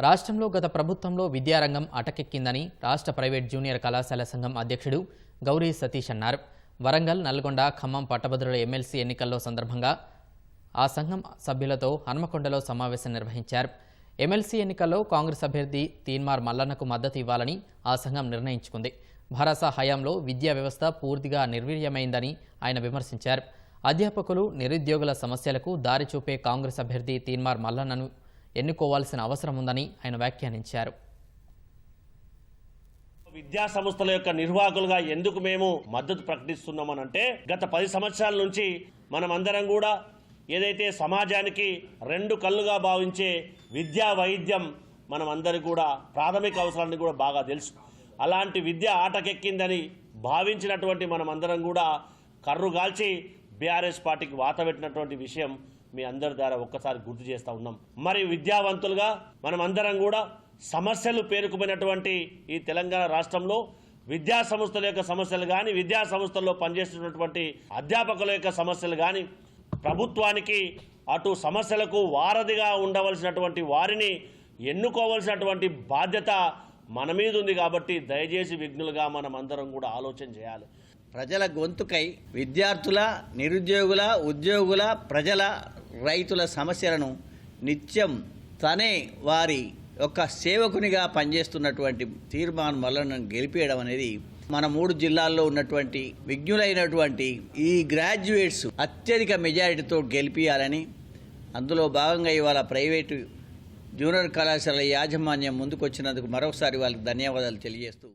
రాష్ట్రంలో గత ప్రభుత్వంలో విద్యారంగం అటకెక్కిందని రాష్ట్ర ప్రైవేట్ జూనియర్ కళాశాల సంఘం అధ్యక్షుడు గౌరీ సతీష్ అన్నారు. వరంగల్ నల్గొండ ఖమ్మం పట్టభద్రుల ఎమ్మెల్సీ ఎన్నికల్లో సందర్భంగా ఆ సంఘం సభ్యులతో హన్మకొండలో సమావేశం నిర్వహించారు. ఎమ్మెల్సీ ఎన్నికల్లో కాంగ్రెస్ అభ్యర్థి తీన్మార్ మల్లన్నకు మద్దతు ఇవ్వాలని ఆ సంఘం నిర్ణయించుకుంది. భరోసా హయాంలో విద్యా వ్యవస్థ పూర్తిగా నిర్వీర్యమైందని ఆయన విమర్శించారు. అధ్యాపకులు నిరుద్యోగుల సమస్యలకు దారి చూపే కాంగ్రెస్ అభ్యర్థి తీన్మార్ మల్లన్నను ఎన్నుకోవాల్సిన అవసరం ఉందని ఆయన వ్యాఖ్యానించారు. విద్యా సంస్థల యొక్క నిర్వాహకులుగా ఎందుకు మేము మద్దతు ప్రకటిస్తున్నామనంటే గత పది సంవత్సరాల నుంచి మనమందరం కూడా ఏదైతే సమాజానికి రెండు కళ్ళుగా భావించే విద్యా వైద్యం మనం అందరికి కూడా ప్రాథమిక అవసరాన్ని కూడా బాగా తెలుసు. అలాంటి విద్య ఆటకెక్కిందని భావించినటువంటి మనమందరం కూడా కర్రుగాల్చి బీఆర్ఎస్ పార్టీకి వాత పెట్టినటువంటి విషయం మీ అందరి ద్వారా ఒక్కసారి గుర్తు చేస్తూ ఉన్నాం. మరి విద్యావంతులుగా మనం అందరం కూడా సమస్యలు పేరుకుపోయినటువంటి ఈ తెలంగాణ రాష్ట్రంలో విద్యా సంస్థల యొక్క సమస్యలు కానీ విద్యా సంస్థల్లో పనిచేస్తున్నటువంటి అధ్యాపకుల యొక్క సమస్యలు కానీ ప్రభుత్వానికి అటు సమస్యలకు వారధిగా ఉండవలసినటువంటి వారిని ఎన్నుకోవలసినటువంటి బాధ్యత మన మీద ఉంది కాబట్టి దయచేసి విఘ్నులుగా మనం అందరం కూడా ఆలోచన చేయాలి. ప్రజల గొంతుకై విద్యార్థుల నిరుద్యోగుల ఉద్యోగుల ప్రజల రైతుల సమస్యలను నిత్యం తనే వారి యొక్క సేవకునిగా పనిచేస్తున్నటువంటి తీర్మాన్ వలన గెలిపేయడం అనేది మన మూడు జిల్లాల్లో ఉన్నటువంటి విజ్ఞులైనటువంటి ఈ గ్రాడ్యుయేట్స్ అత్యధిక మెజారిటీతో గెలిపియాలని అందులో భాగంగా ఇవాళ ప్రైవేటు జూనియర్ కళాశాల యాజమాన్యం ముందుకొచ్చినందుకు మరొకసారి వాళ్ళకి ధన్యవాదాలు తెలియజేస్తూ